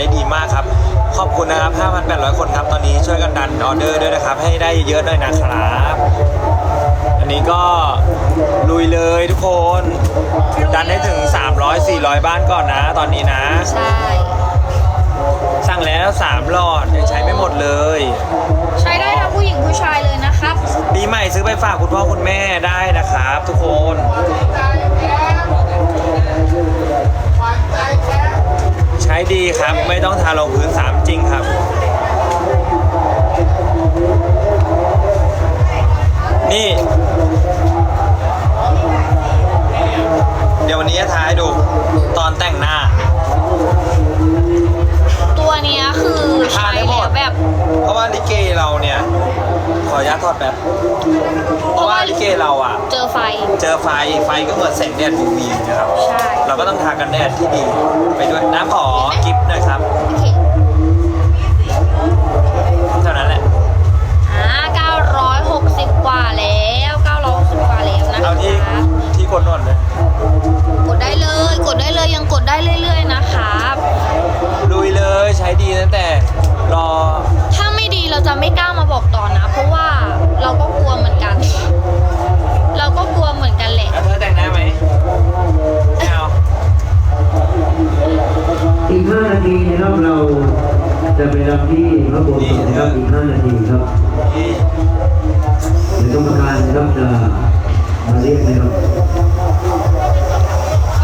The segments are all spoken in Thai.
ได้ดีมากครับ ขอบคุณนะครับ 5,800 คนครับ ตอนนี้ช่วยกันดันออเดอร์ด้วยนะครับ ให้ได้เยอะๆหน่อยนะครับ อันนี้ก็ลุยเลยทุกคน ดันให้ถึง 300-400 บ้านก่อนนะ ตอนนี้นะ ใช่ สั่งแล้ว 3 หลอดยังใช้ไม่หมดเลย ใช้ได้ทั้งผู้หญิงผู้ชายเลยนะครับ ปีใหม่ซื้อไปฝากคุณพ่อคุณแม่ได้นะครับ ทุกคนใช้ดีครับ ไม่ต้องทาลงพื้นสามจริงครับ นี่ เดี๋ยววันนี้จะทาให้ดูตอนแต่งหน้า ตัวเนี้ยคือใช้แล้วแบบ เพราะว่าลิเกเราเนี่ย ขออนุญาตถอดแบบ เพราะว่าลิเกเราอะ เจอไฟ เจอไฟไฟก็เหมือนแสงแดด UV นะครับ ใช่ เราก็ต้องทากันแดดที่ดีไปด้วยน้ำขอกิฟต์นะครับโอเคเท่านั้นแหละอ่า960 กว่าแล้ว 960 กว่าแล้วนะเอาคะที่ที่กดนวดเลยกดได้เลย รับที่พระโบสถ์นะครับอีก5นาทีครับเดี๋ยวกรรมการนะครับจะมาเรียกนะครับ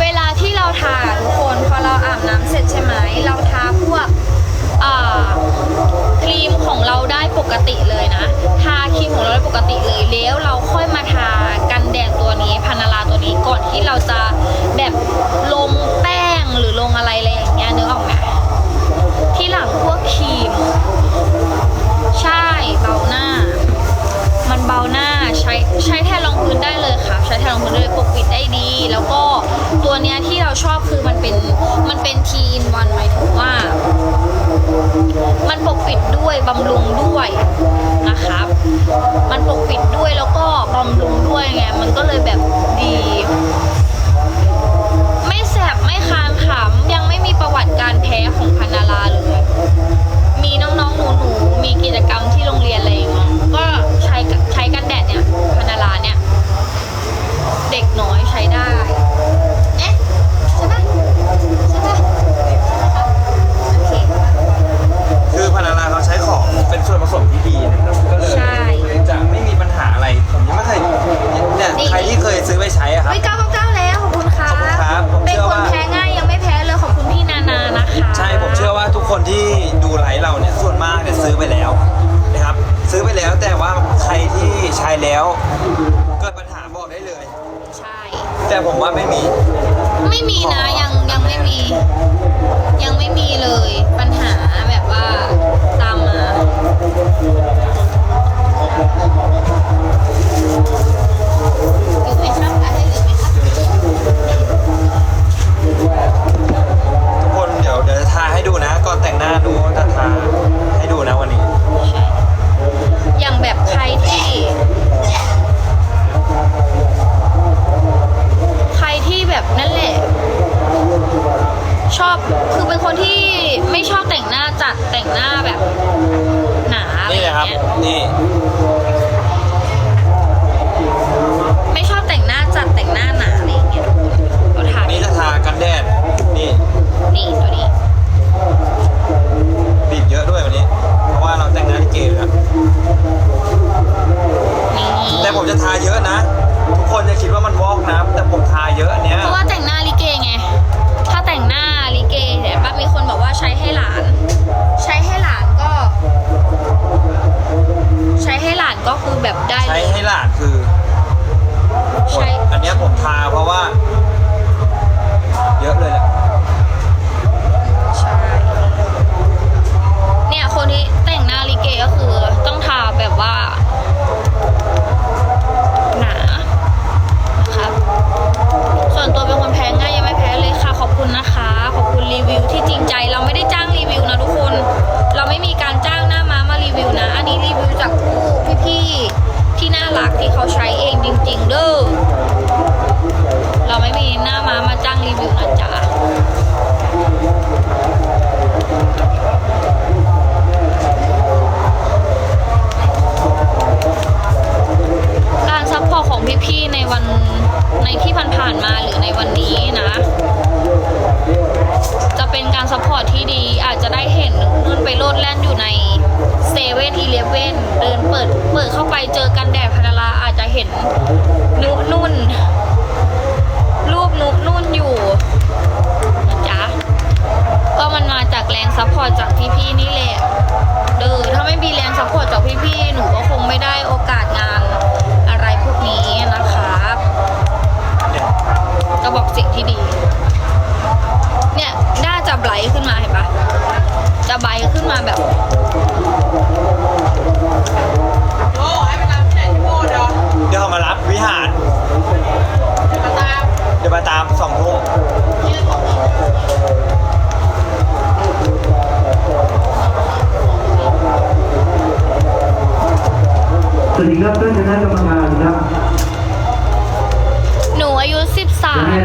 เวลาที่เราทาทุกคนพอเราอาบน้ำเสร็จใช่ไหมเราทาพวกอ่าครีมของเราได้ปกติเลยนะ ทาครีมของเราได้ปกติเลยแล้วเราค่อยมาทากันแดดตัวนี้ มันรองพื้นเลยปกปิดได้ดี แล้วก็ตัวเนี้ยที่เราชอบคือมันเป็นมันเป็นทีอินวันหมายถึงว่า มันปกปิดด้วยบำรุงด้วยนะครับ มันปกปิดด้วยแล้วก็บำ แต่ว่าใครที่ใช้แล้ว เกิดปัญหาบอกได้เลย ใช่ แต่ผมว่าไม่มี ไม่มีนะยังยังไม่มี ยังไม่มีเลยปัญหาแบบว่าตามมา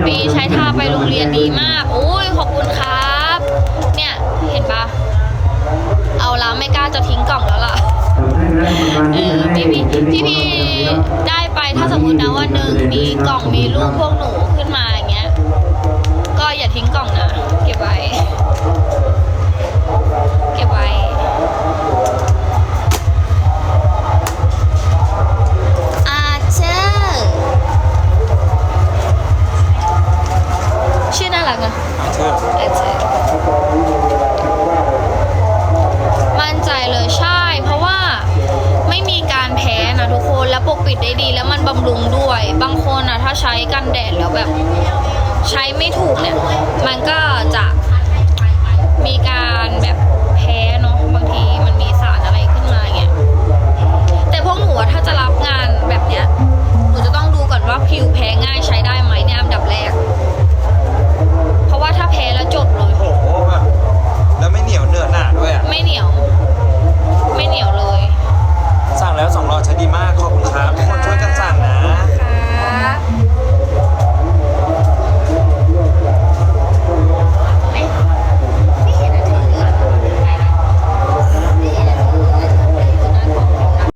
ปีใช้ท่าไปโรงเรียนดีมากอุ้ยขอบคุณครับ เนี่ยเห็นปะเอาละไม่กล้าจะทิ้งกล่องแล้วล่ะเออพี่พี่พี่พีได้ไปถ้าสมมตินะวันหนึ่งมีกล่องมีรูปพวกหนูขึ้นมาอย่างเงี้ย ก็อย่าทิ้งกล่องนะ เก็บไว้ บำรุงด้วย บางคนอะถ้าใช้กันแดดแล้วแบบใช้ไม่ถูกเนี่ย มันก็จะมีการแบบแพ้เนาะบางทีมันมีสารอะไรขึ้นมาเงี้ยแต่พวกหนูถ้าจะรับงานแบบ